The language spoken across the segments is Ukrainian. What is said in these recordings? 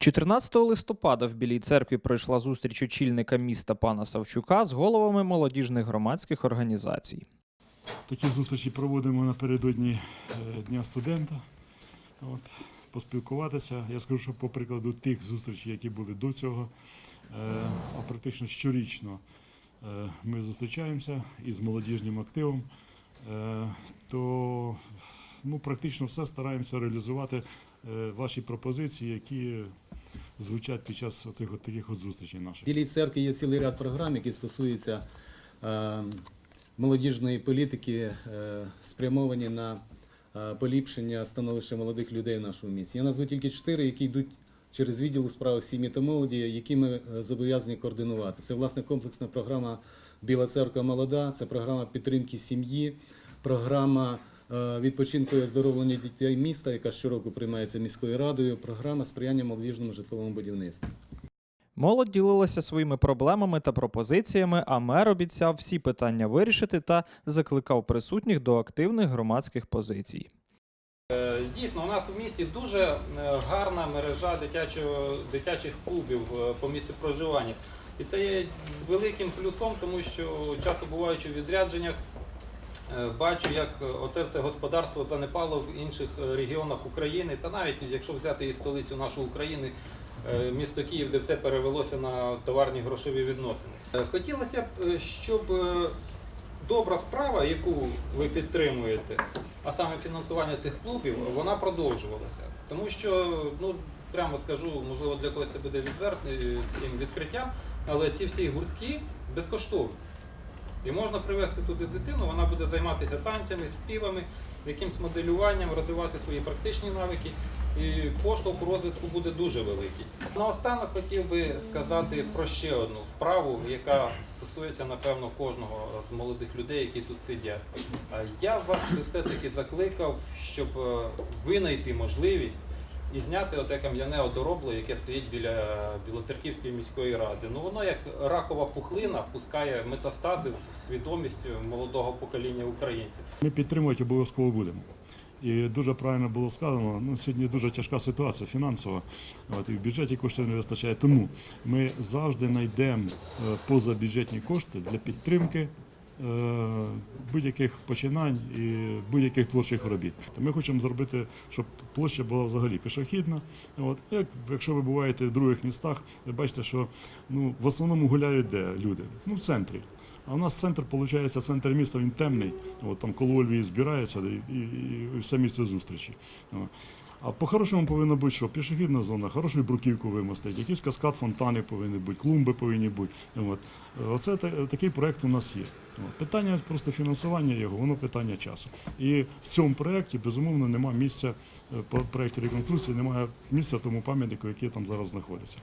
14 листопада в Білій церкві пройшла зустріч очільника міста пана Савчука з головами молодіжних громадських організацій. Такі зустрічі проводимо напередодні е, Дня студента. От, поспілкуватися. Я скажу, що по прикладу тих зустрічей, які були до цього, е, а практично щорічно е, ми зустрічаємося із молодіжним активом, то ну, практично все стараємося реалізувати ваші пропозиції, які звучать під час оцих от таких от зустрічей наших. В Білій церкві є цілий ряд програм, які стосуються е, молодіжної політики, е, спрямовані на е, поліпшення становища молодих людей в нашому місті. Я назву тільки чотири, які йдуть через відділ у справах сім'ї та молоді, які ми е, зобов'язані координувати. Це власне комплексна програма Біла церква молода, це програма підтримки сім'ї, програма відпочинку і оздоровлення дітей міста, яка щороку приймається міською радою, програма сприяння молодіжному житловому будівництву. Молодь ділилася своїми проблемами та пропозиціями, а мер обіцяв всі питання вирішити та закликав присутніх до активних громадських позицій. Е, Дійсно, у нас в місті дуже е, гарна мережа дитячого, дитячих клубів е, по місцю проживання. І це є великим плюсом, тому що часто буваючи в відрядженнях, е, бачу, як оце все господарство занепало в інших е, регіонах України, та навіть якщо взяти і столицю нашої України, е, місто Київ, де все перевелося на товарні грошові відносини. Е, Хотілося б, е, щоб е, добра справа, яку ви підтримуєте, а саме фінансування цих клубів, вона продовжувалася. Тому що, ну прямо скажу, можливо, для когось це буде відвертим відкриттям, але ці всі гуртки безкоштовні. І можна привезти туди дитину, вона буде займатися танцями, співами, якимсь моделюванням, розвивати свої практичні навики. І поштовх розвитку буде дуже великий. Наостанок хотів би сказати про ще одну справу, яка стосується, напевно, кожного з молодих людей, які тут сидять. Я вас все-таки закликав, щоб е, винайти можливість і зняти оте кам'яне одоробло, яке стоїть біля Білоцерківської міської ради. Ну воно як ракова пухлина пускає метастази в свідомість молодого покоління українців. Ми підтримувати обов'язково будемо. І дуже правильно було сказано, ну, сьогодні дуже тяжка ситуація фінансова, от, і в бюджеті коштів не вистачає. Тому ми завжди знайдемо е, позабюджетні кошти для підтримки е, будь-яких починань і будь-яких творчих робіт. Ми хочемо зробити, щоб площа була взагалі пішохідна. От, як, якщо ви буваєте в других містах, ви бачите, що ну, в основному гуляють де люди? Ну, в центрі. А у нас центр, виходить, центр міста він темний. От там коло Ольвії збирається і, і, і все місце зустрічі. А по-хорошому повинно бути, що пішохідна зона, хорошу бруківку вимостити, якийсь каскад фонтани повинні бути, клумби повинні бути. От. Оце та- такий проєкт у нас є. От. Питання просто фінансування його, воно питання часу. І в цьому проєкті, безумовно, немає місця, е, по проєкті реконструкції немає місця тому пам'ятнику, який там зараз знаходиться.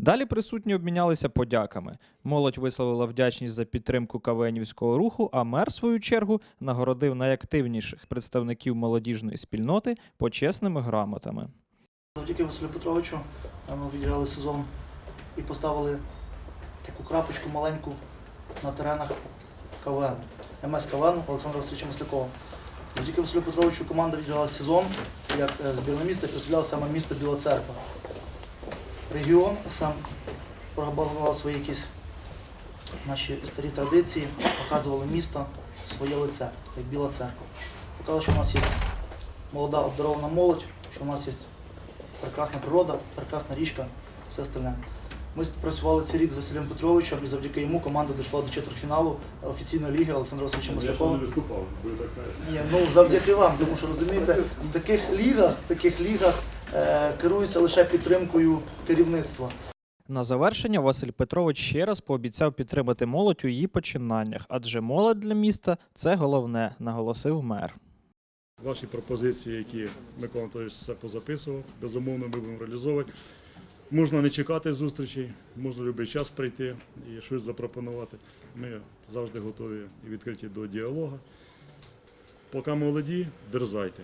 Далі присутні обмінялися подяками. Молодь висловила вдячність за підтримку кавенівського руху, а мер, в свою чергу, нагородив найактивніших представників молодіжної спільноти почесними грамотами. Завдяки Василю Петровичу е, ми відіграли сезон і поставили таку крапочку маленьку на теренах КВН, МС КВН Олександра Васильовича Маслякова. Завдяки Василю Петровичу команда відіграла сезон, як е, збірне місто представляла саме місто Біла Церква. Регіон сам пропагував свої якісь наші старі традиції, показували місто, своє лице, як Біла Церква. Показали, що у нас є молода обдарована молодь, що у нас є прекрасна природа, прекрасна річка, все остальне. Ми працювали цей рік з Василем Петровичем, і завдяки йому команда дійшла до четвертьфіналу офіційної ліги Олександра Васильовича Маслякова. виступав, ви так. Ні, ну завдяки вам, тому що розумієте, в таких лігах, в таких лігах керуються лише підтримкою керівництва. На завершення Василь Петрович ще раз пообіцяв підтримати молодь у її починаннях, адже молодь для міста це головне, наголосив мер. Ваші пропозиції, які Микола Анатолійович все позаписував, безумовно, ми будемо реалізовувати. Можна не чекати зустрічей, можна будь-який час прийти і щось запропонувати. Ми завжди готові і відкриті до діалогу. Поки молоді, дерзайте.